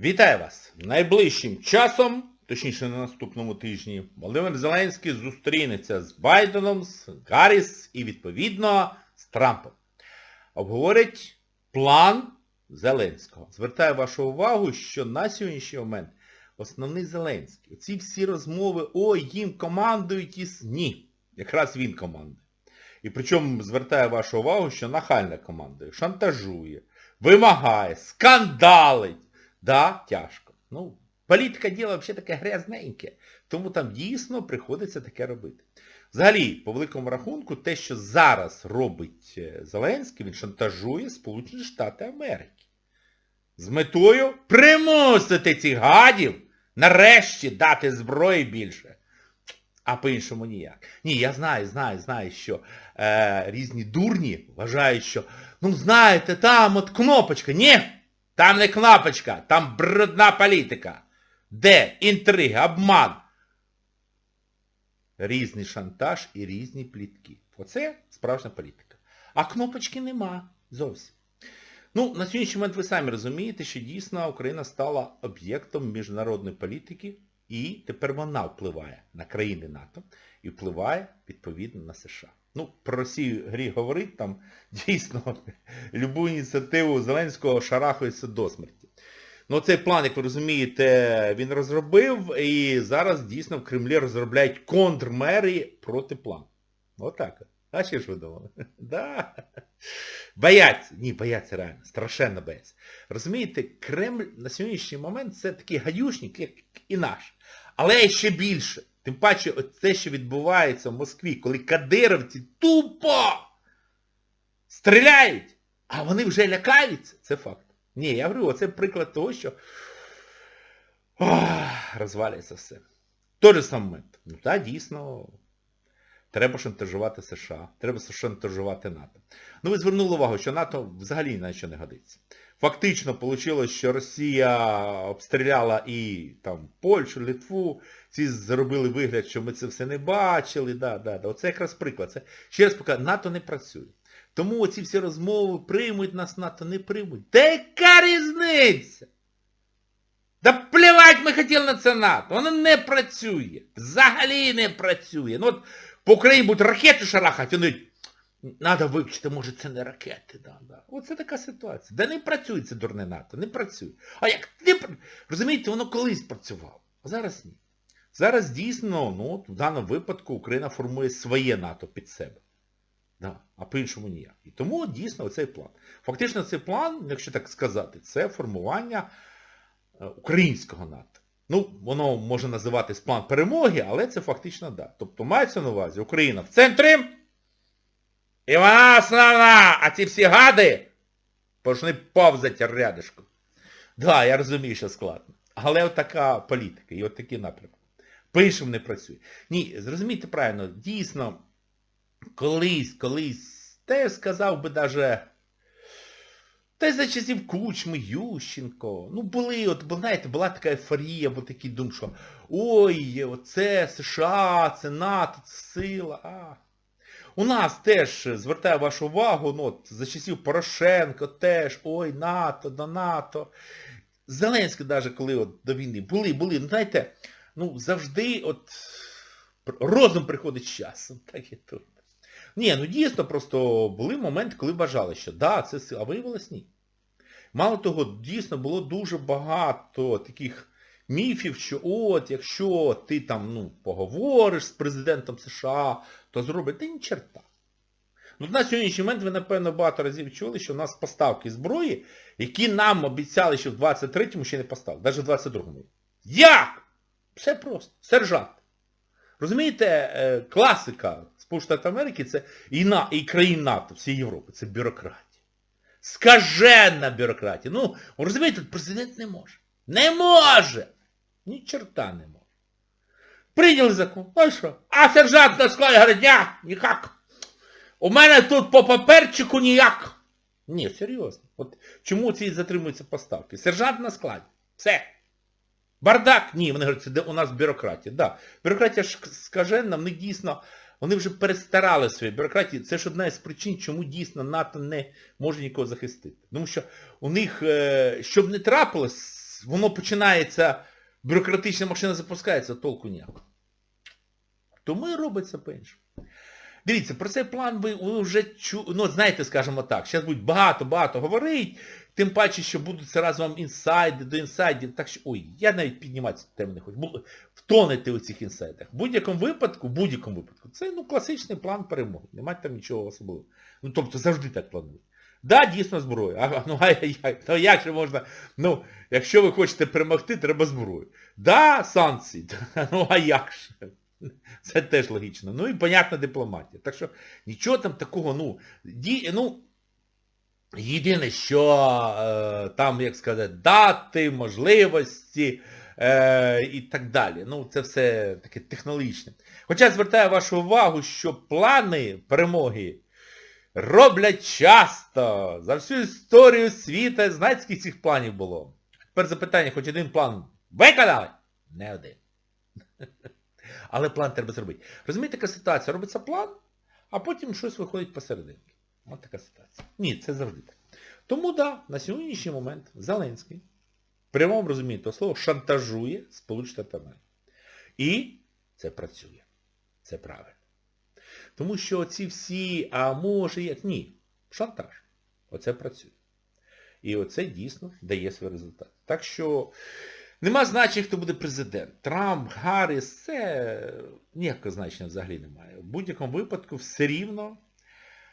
Вітаю вас! Найближчим часом, точніше на наступному тижні, Володимир Зеленський зустрінеться з Байденом, з Гарріс і, відповідно, з Трампом. Обговорять план Зеленського. Звертаю вашу увагу, що на сьогоднішній момент основний Зеленський. Оці всі розмови, ой, їм командують і... с- Ні. Якраз він командує. І причому звертаю вашу увагу, що нахально командує, шантажує, вимагає, скандалить. Да, тяжко. Ну, політика діло взагалі таке грязненьке. Тому там дійсно приходиться таке робити. Взагалі, по великому рахунку, те, що зараз робить е, Зеленський, він шантажує Сполучені Штати Америки. З метою примусити цих гадів нарешті дати зброї більше. А по-іншому ніяк. Ні, я знаю, знаю, знаю, що е, різні дурні вважають, що, ну знаєте, там от кнопочка. Ні, там не кнопочка, там брудна політика. Де інтриги, обман. Різний шантаж і різні плітки. Оце справжня політика. А кнопочки нема зовсім. Ну, на сьогоднішній момент ви самі розумієте, що дійсно Україна стала об'єктом міжнародної політики і тепер вона впливає на країни НАТО і впливає відповідно на США. Ну, про Росію грі говорить, там дійсно любу ініціативу Зеленського шарахається до смерті. Ну цей план, як ви розумієте, він розробив і зараз дійсно в Кремлі розробляють контрмери проти плану. Отак. А що ж ви думали? Да. Бояться. Ні, бояться реально. Страшенно бояться. Розумієте, Кремль на сьогоднішній момент це такий гадюшник, як і наш. Але ще більше. Тим паче, те, що відбувається в Москві, коли кадировці тупо стріляють, а вони вже лякаються, це факт. Ні, я говорю, оце приклад того, що ох, розвалюється все. Той же самий момент. Ну так, дійсно, треба шантажувати США, треба шантажувати НАТО. Ну ви звернули увагу, що НАТО взагалі на що не годиться. Фактично вийшло, що Росія обстріляла і там Польщу, Литву, ці зробили вигляд, що ми це все не бачили. Да, да, да. Оце якраз приклад. Це ще раз покажу, НАТО не працює. Тому оці всі розмови приймуть нас НАТО, не приймуть. Та яка різниця? Да плівать ми хотіли на це НАТО. Воно не працює. Взагалі не працює. Ну от по Україні будуть ракети шарахати, вони Надо вивчити, може це не ракети. Да, да. Оце така ситуація. Да не працює це дурне НАТО, не працює. А як не Розумієте, воно колись працювало, а зараз ні. Зараз дійсно, ну, в даному випадку Україна формує своє НАТО під себе. Да, а по-іншому ніяк. І тому дійсно оцей план. Фактично цей план, якщо так сказати, це формування е, українського НАТО. Ну, воно може називатись план перемоги, але це фактично да. Тобто мається на увазі Україна в центрі. І вона основна, а ці всі гади почали повзати рядишком. Да, я розумію, що складно. Але от така політика і от такі напрямки. Пишем не працює. Ні, зрозумійте правильно, дійсно, колись, колись, теж сказав би даже, та за часів Кучми, Ющенко. Ну були, от, бо знаєте, була така ейфорія, бо такий дум, що ой, оце США, це НАТО, це сила. А. У нас теж, звертаю вашу увагу, ну, от, за часів Порошенко теж, ой, НАТО, до НАТО. Зеленський навіть коли от до війни були, були, ну знаєте, ну завжди от розум приходить з часом, так і тут. Ні, ну дійсно просто були моменти, коли вважали, що да, це сила, а виявилось ні. Мало того, дійсно було дуже багато таких міфів, що от, якщо ти там, ну, поговориш з президентом США, то зробить, та ні черта. Ну, на сьогоднішній момент ви, напевно, багато разів чули, що у нас поставки зброї, які нам обіцяли, що в 23-му ще не поставили, навіть в 22-му. Як? Все просто. Сержант. Розумієте, е, класика Сполучених Америки це і, на, і країн НАТО, всієї Європи, це бюрократія. Скаженна бюрократія. Ну, розумієте, президент не може. Не може! Ні черта не може. Прийняли закон. Ну і що? А сержант на складі говорить, ні, ніяк. У мене тут по паперчику ніяк. Ні, серйозно. От чому ці затримуються поставки? Сержант на складі. Все. Бардак? Ні, вони говорять, це у нас бюрократія. Да. Бюрократія ж скажена, в них дійсно, вони вже перестарали свою бюрократію. Це ж одна з причин, чому дійсно НАТО не може нікого захистити. Тому що у них, е, щоб не трапилось воно починається, бюрократична машина запускається, толку ніякого. Тому і робиться по-іншому. Дивіться, про цей план ви, вже чу... ну, знаєте, скажімо так, зараз будуть багато-багато говорить, тим паче, що будуть зараз вам інсайди до інсайдів, так що, ой, я навіть піднімати цю тему не хочу, втонете у цих інсайдах. В будь-якому випадку, в будь-якому випадку, це ну, класичний план перемоги, немає там нічого особливого. Ну, тобто завжди так планують. Да, дійсно зброя. А, ну, ай-яй-яй, ну як же можна, ну, якщо ви хочете перемогти, треба зброю. Да, санкції, ну а як же? Це теж логічно. Ну і понятна дипломатія. Так що нічого там такого, ну, ді, ну єдине, що е, там, як сказати, дати, можливості е, і так далі. Ну, це все таке технологічне. Хоча звертаю вашу увагу, що плани перемоги роблять часто. За всю історію світу, знаєте, скільки цих планів було? Тепер запитання, хоч один план виконали? Не один. Але план треба зробити. Розумієте, така ситуація? Робиться план, а потім щось виходить посерединки. Ось така ситуація. Ні, це завжди так. Тому да, на сьогоднішній момент Зеленський, прямому розумінні того слова, шантажує Сполучені Штати Америки. І це працює. Це правильно. Тому що ці всі, а може як, ні, шантаж. Оце працює. І оце дійсно дає свій результат. Так що нема значення, хто буде президент. Трамп, Гарріс, це ніякого значення взагалі немає. В будь-якому випадку все рівно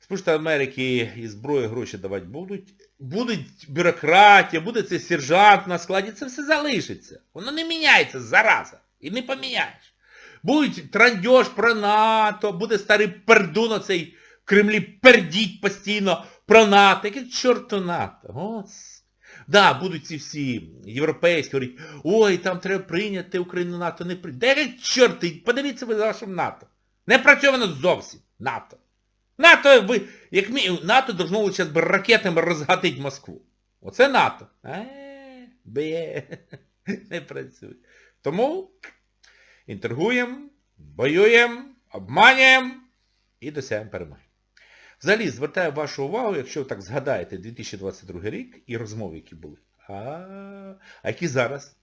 Сполучені Америки і зброю гроші давати будуть. Будуть бюрократія, буде цей сержант на складі, це все залишиться. Воно не міняється зараза. І не поміняєш. Будуть трандьош про НАТО, буде старий пердун оцей в Кремлі пердіть постійно про НАТО. Яке чорту НАТО? Гос. Да, будуть ці всі європейські говорять, ой, там треба прийняти Україну НАТО, не прийняти. Де чорти, подивіться ви за вашим НАТО. Не працює воно зовсім. НАТО. НАТО, ви, як мі, НАТО должно зараз би ракетами розгатити Москву. Оце НАТО. Е, бє, не працює. Тому інтригуємо, воюємо, обманюємо і досягаємо перемоги. Взагалі, звертаю вашу увагу, якщо ви так згадаєте 2022 рік і розмови, які були, а, а які зараз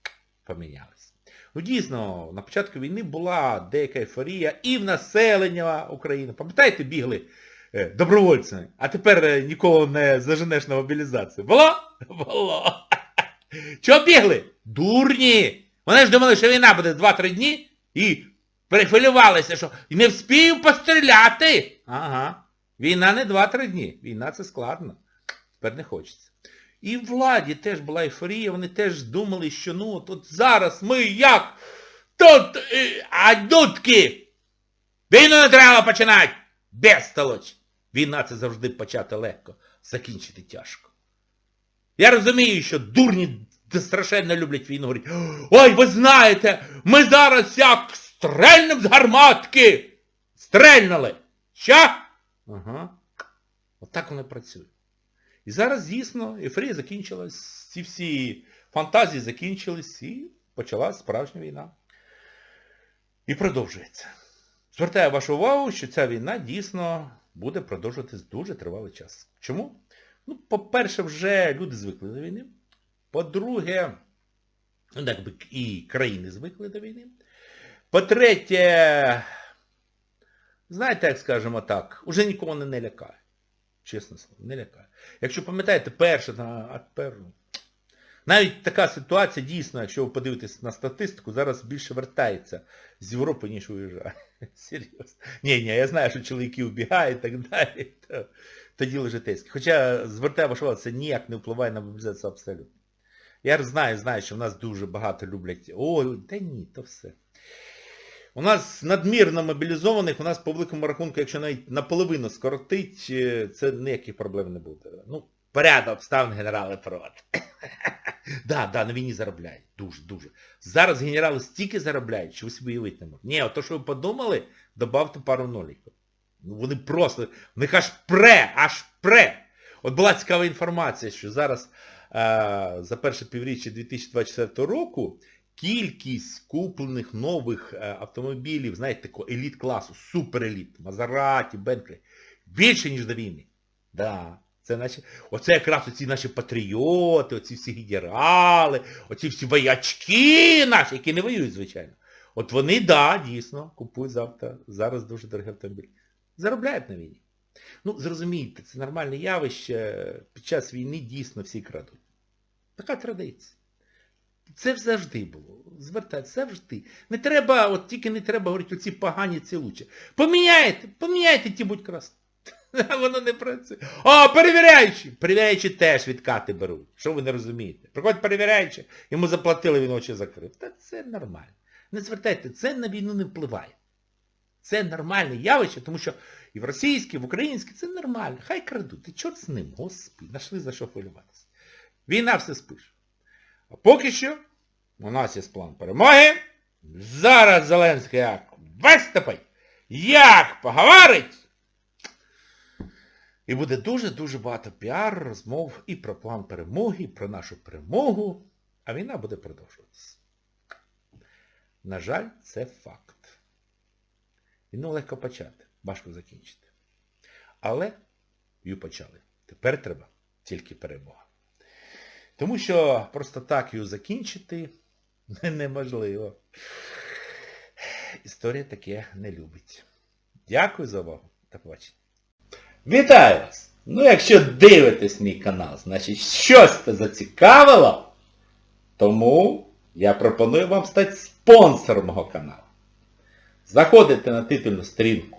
помінялись. Ну дійсно, на початку війни була деяка ейфорія і в населення України. Пам'ятаєте, бігли е, добровольцями, а тепер е, нікого не заженеш на мобілізацію. Було? Було. Чого бігли? Дурні! Вони ж думали, що війна буде 2-3 дні і перехвилювалися, що не вспію постріляти. Ага. Війна не 2-3 дні. Війна це складно. Тепер не хочеться. І в владі теж була ейфорія, вони теж думали, що ну от, от зараз ми як тут е, адутки. Війну не треба починати. Безтолоч. Війна це завжди почати легко, закінчити тяжко. Я розумію, що дурні страшенно люблять війну. Говорять, ой, ви знаєте, ми зараз як стрельнем з гарматки. Стрельнули. Що? Ага. Отак воно працює. І зараз, дійсно, ейфорія закінчилась, ці всі фантазії закінчились і почалась справжня війна. І продовжується. Звертаю вашу увагу, що ця війна дійсно буде продовжуватись дуже тривалий час. Чому? Ну, по-перше, вже люди звикли до війни. По-друге, ну, так би і країни звикли до війни. По-третє, знаєте, як скажемо так, уже нікого не, не лякає. Чесно слово, не лякає. Якщо пам'ятаєте, перше, а тепер, ну, навіть така ситуація дійсно, якщо ви подивитесь на статистику, зараз більше вертається з Європи, ніж виїжджає. Серйозно. Ні, ні, я знаю, що чоловіки вбігають і так далі. То, то діло. Хоча, звертаю вашу увагу, це ніяк не впливає на мобілізацію абсолютно. Я знаю, знаю, що в нас дуже багато люблять. Ой, та ні, то все. У нас надмірно мобілізованих, у нас по великому рахунку, якщо навіть наполовину скоротить, е, це ніяких проблем не буде. Ну, порядок обставин генерали проти. Да, да, на війні заробляють. Дуже, дуже. Зараз генерали стільки заробляють, що ви собі уявити не можете. Ні, то, що ви подумали, добавте пару ноліків. Ну, вони просто, в них аж пре, аж пре. От була цікава інформація, що зараз за перше півріччя 2024 року кількість куплених нових е, автомобілів, знаєте, такого еліт-класу, супереліт, Мазераті, Бентлі, більше, ніж до війни. Да, Це наші, оце якраз оці наші патріоти, оці всі генерали, оці всі воячки наші, які не воюють, звичайно. От вони, да, дійсно, купують завтра, зараз дуже дорогі автомобілі. Заробляють на війні. Ну, зрозумійте, це нормальне явище. Під час війни дійсно всі крадуть. Така традиція. Це завжди було. Звертайте, завжди. Не треба, от тільки не треба говорити, оці погані ці лучше. Поміняйте, поміняйте ті будь красти. Воно не працює. О, перевіряючі! Перевіряючі теж відкати беруть. Що ви не розумієте? Приходить перевіряючи, йому заплатили, він очі закрив. Та це нормально. Не звертайте, це на війну не впливає. Це нормальне явище, тому що і в російській, і в українській це нормально. Хай крадуть. І чорт з ним, господи, знайшли за що хвилюватися. Війна все спише. А поки що у нас є план перемоги. Зараз Зеленський як виступить, як поговорить. І буде дуже-дуже багато піар, розмов і про план перемоги, і про нашу перемогу. А війна буде продовжуватися. На жаль, це факт. Війну легко почати, важко закінчити. Але її почали. Тепер треба тільки перемога. Тому що просто так її закінчити неможливо. Історія таке не любить. Дякую за увагу. До побачення. Вітаю вас! Ну, якщо дивитесь мій канал, значить щось це зацікавило, тому я пропоную вам стати спонсором мого каналу. Заходите на титульну сторінку